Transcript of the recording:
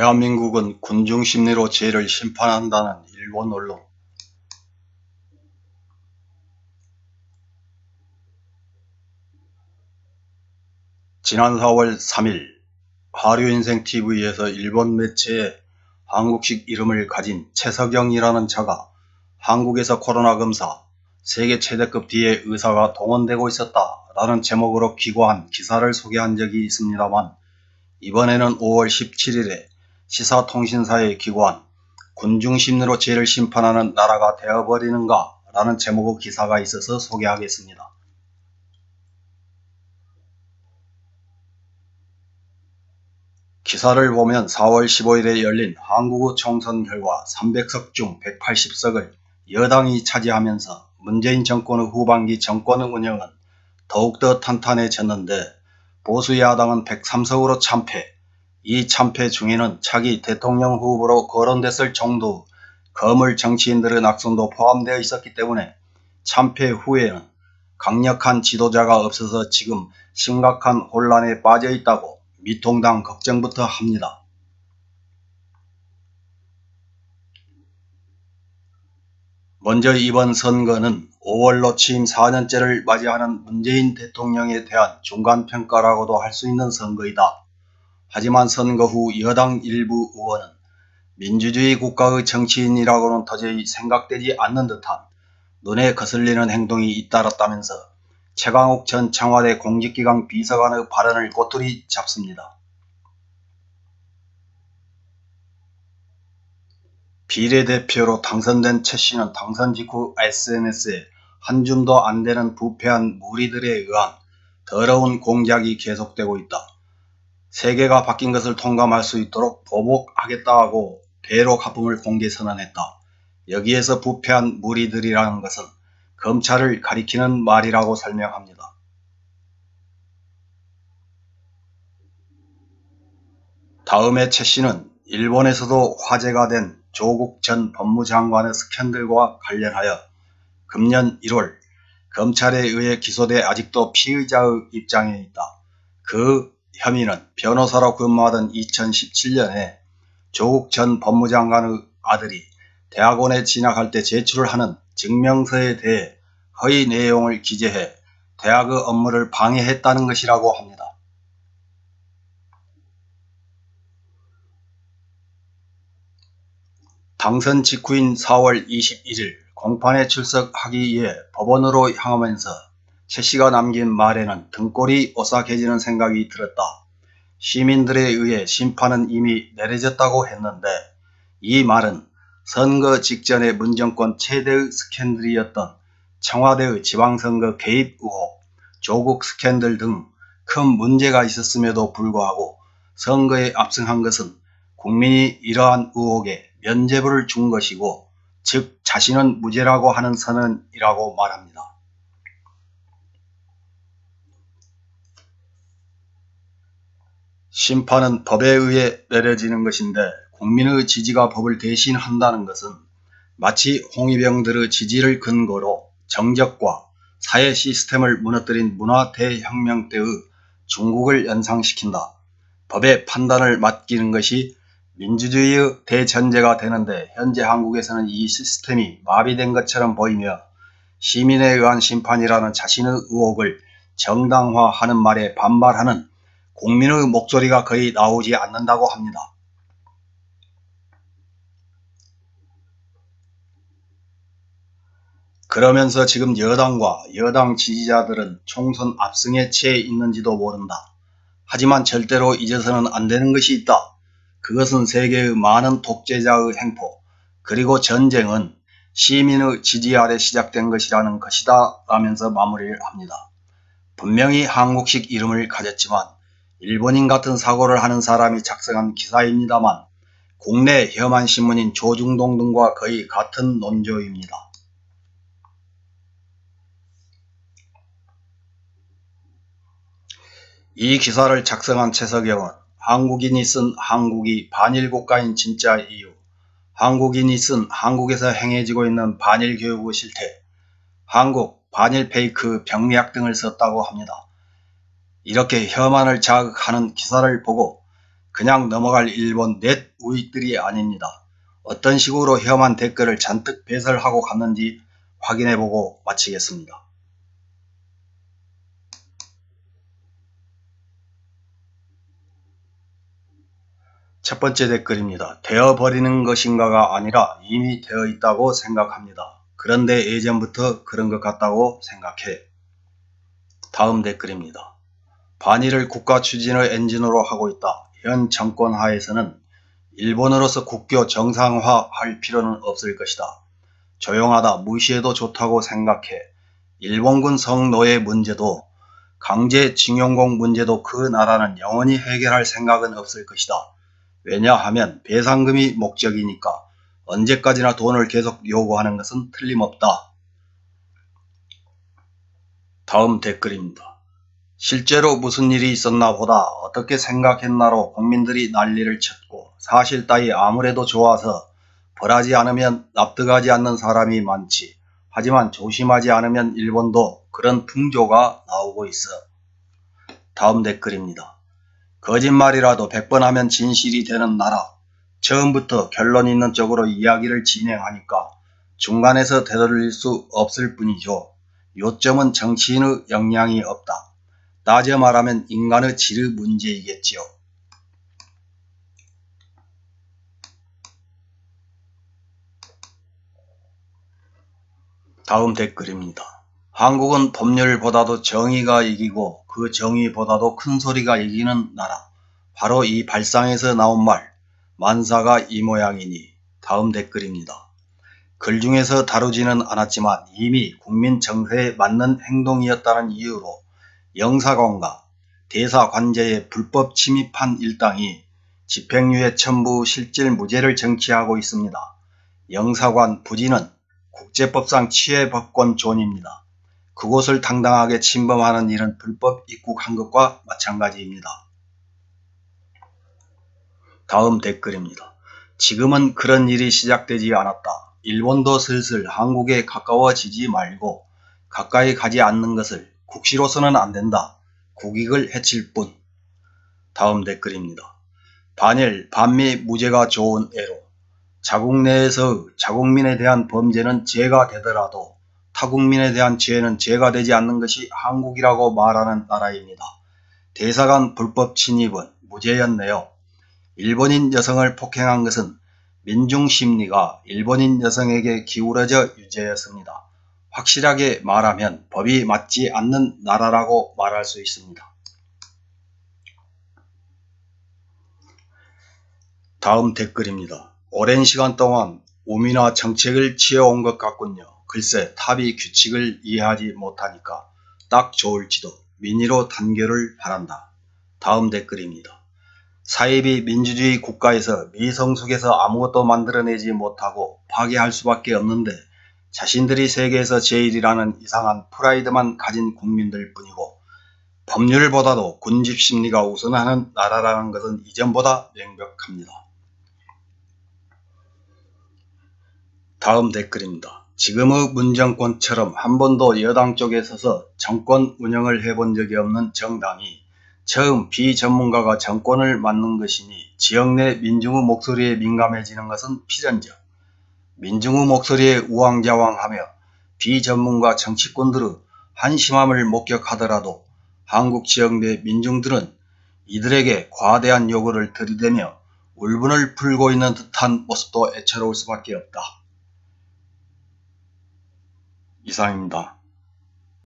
대한민국은 군중 심리로 죄를 심판한다는 일본 언론. 지난 4월 3일 하류인생TV에서 일본 매체에 한국식 이름을 가진 최석영이라는 자가 한국에서 코로나 검사 세계 최대급 뒤에 의사가 동원되고 있었다 라는 제목으로 기고한 기사를 소개한 적이 있습니다만 이번에는 5월 17일에 시사통신사에 기고한 군중심리로 죄를 심판하는 나라가 되어버리는가 라는 제목의 기사가 있어서 소개하겠습니다. 기사를 보면 4월 15일에 열린 한국의 총선 결과 300석 중 180석을 여당이 차지하면서 문재인 정권의 후반기 정권 운영은 더욱더 탄탄해졌는데 보수 야당은 103석으로 참패, 이 참패 중에는 차기 대통령 후보로 거론됐을 정도 거물 정치인들의 낙선도 포함되어 있었기 때문에 참패 후에는 강력한 지도자가 없어서 지금 심각한 혼란에 빠져 있다고 미통당 걱정부터 합니다. 먼저 이번 선거는 5월로 취임 4년째를 맞이하는 문재인 대통령에 대한 중간평가라고도 할 수 있는 선거이다. 하지만 선거 후 여당 일부 의원은 민주주의 국가의 정치인이라고는 도저히 생각되지 않는 듯한 눈에 거슬리는 행동이 잇따랐다면서 최강욱 전 청와대 공직기강 비서관의 발언을 꼬투리 잡습니다. 비례대표로 당선된 최 씨는 당선 직후 SNS에 한 줌도 안 되는 부패한 무리들에 의한 더러운 공작이 계속되고 있다. 세계가 바뀐 것을 통감할 수 있도록 보복하겠다고 배로 가품을 공개 선언했다. 여기에서 부패한 무리들이라는 것은 검찰을 가리키는 말이라고 설명합니다. 다음에 최 씨는 일본에서도 화제가 된 조국 전 법무장관의 스캔들과 관련하여 금년 1월 검찰에 의해 기소돼 아직도 피의자의 입장에 있다. 그 혐의는 변호사로 근무하던 2017년에 조국 전 법무장관의 아들이 대학원에 진학할 때 제출하는 증명서에 대해 허위 내용을 기재해 대학의 업무를 방해했다는 것이라고 합니다. 당선 직후인 4월 21일 공판에 출석하기 위해 법원으로 향하면서 최 씨가 남긴 말에는 등골이 오싹해지는 생각이 들었다. 시민들에 의해 심판은 이미 내려졌다고 했는데 이 말은 선거 직전의 문정권 최대의 스캔들이었던 청와대의 지방선거 개입 의혹, 조국 스캔들 등 큰 문제가 있었음에도 불구하고 선거에 압승한 것은 국민이 이러한 의혹에 면죄부를 준 것이고 즉 자신은 무죄라고 하는 선언이라고 말합니다. 심판은 법에 의해 내려지는 것인데 국민의 지지가 법을 대신한다는 것은 마치 홍위병들의 지지를 근거로 정적과 사회 시스템을 무너뜨린 문화 대혁명 때의 중국을 연상시킨다. 법의 판단을 맡기는 것이 민주주의의 대전제가 되는데 현재 한국에서는 이 시스템이 마비된 것처럼 보이며 시민에 의한 심판이라는 자신의 의혹을 정당화하는 말에 반발하는 국민의 목소리가 거의 나오지 않는다고 합니다. 그러면서 지금 여당과 여당 지지자들은 총선 압승에 취해 있는지도 모른다. 하지만 절대로 잊어서는 안 되는 것이 있다. 그것은 세계의 많은 독재자의 행포 그리고 전쟁은 시민의 지지 아래 시작된 것이라는 것이다 라면서 마무리를 합니다. 분명히 한국식 이름을 가졌지만 일본인 같은 사고를 하는 사람이 작성한 기사입니다만 국내 혐한 신문인 조중동 등과 거의 같은 논조입니다. 이 기사를 작성한 최석영은 한국인이 쓴 한국이 반일 국가인 진짜 이유, 한국인이 쓴 한국에서 행해지고 있는 반일 교육의 실태, 한국 반일 페이크 병리학 등을 썼다고 합니다. 이렇게 혐한을 자극하는 기사를 보고 그냥 넘어갈 일본 넷 우익들이 아닙니다. 어떤 식으로 혐한 댓글을 잔뜩 배설하고 갔는지 확인해보고 마치겠습니다. 첫 번째 댓글입니다. 되어버리는 것인가가 아니라 이미 되어 있다고 생각합니다. 그런데 예전부터 그런 것 같다고 생각해. 다음 댓글입니다. 반일을 국가 추진의 엔진으로 하고 있다. 현 정권 하에서는 일본으로서 국교 정상화할 필요는 없을 것이다. 조용하다 무시해도 좋다고 생각해. 일본군 성노예 문제도 강제징용공 문제도 그 나라는 영원히 해결할 생각은 없을 것이다. 왜냐하면 배상금이 목적이니까 언제까지나 돈을 계속 요구하는 것은 틀림없다. 다음 댓글입니다. 실제로 무슨 일이 있었나 보다 어떻게 생각했나로 국민들이 난리를 쳤고 사실 따위 아무래도 좋아서 벌하지 않으면 납득하지 않는 사람이 많지. 하지만 조심하지 않으면 일본도 그런 풍조가 나오고 있어. 다음 댓글입니다. 거짓말이라도 100번 하면 진실이 되는 나라. 처음부터 결론 있는 쪽으로 이야기를 진행하니까 중간에서 되돌릴 수 없을 뿐이죠. 요점은 정치인의 역량이 없다. 따져 말하면 인간의 질의 문제이겠지요. 다음 댓글입니다. 한국은 법률보다도 정의가 이기고 그 정의보다도 큰 소리가 이기는 나라. 바로 이 발상에서 나온 말 만사가 이 모양이니 다음 댓글입니다. 글 중에서 다루지는 않았지만 이미 국민 정세에 맞는 행동이었다는 이유로 영사관과 대사관제에 불법 침입한 일당이 집행유예 첨부 실질 무죄를 정치하고 있습니다. 영사관 부지는 국제법상 치해법권 존입니다. 그곳을 당당하게 침범하는 일은 불법 입국한 것과 마찬가지입니다. 다음 댓글입니다. 지금은 그런 일이 시작되지 않았다. 일본도 슬슬 한국에 가까워지지 말고 가까이 가지 않는 것을 국시로서는 안 된다. 국익을 해칠 뿐. 다음 댓글입니다. 반일, 반미 무죄가 좋은 애로 자국 내에서 자국민에 대한 범죄는 죄가 되더라도 타국민에 대한 죄는 죄가 되지 않는 것이 한국이라고 말하는 나라입니다. 대사관 불법 침입은 무죄였네요. 일본인 여성을 폭행한 것은 민중 심리가 일본인 여성에게 기울어져 유죄였습니다. 확실하게 말하면 법이 맞지 않는 나라라고 말할 수 있습니다. 다음 댓글입니다. 오랜 시간 동안 우미나 정책을 취해온 것 같군요. 글쎄 탑이 규칙을 이해하지 못하니까 딱 좋을지도 민의로 단결을 바란다. 다음 댓글입니다. 사이비 민주주의 국가에서 미성숙해서 아무것도 만들어내지 못하고 파괴할 수밖에 없는데 자신들이 세계에서 제일이라는 이상한 프라이드만 가진 국민들 뿐이고 법률보다도 군집 심리가 우선하는 나라라는 것은 이전보다 명백합니다. 다음 댓글입니다. 지금의 문정권처럼 한 번도 여당 쪽에 서서 정권 운영을 해본 적이 없는 정당이 처음 비전문가가 정권을 맡는 것이니 지역 내 민중의 목소리에 민감해지는 것은 필연적. 민중의 목소리에 우왕좌왕하며 비전문가 정치꾼들의 한심함을 목격하더라도 한국 지역 내 민중들은 이들에게 과대한 요구를 들이대며 울분을 풀고 있는 듯한 모습도 애처로울 수밖에 없다. 이상입니다.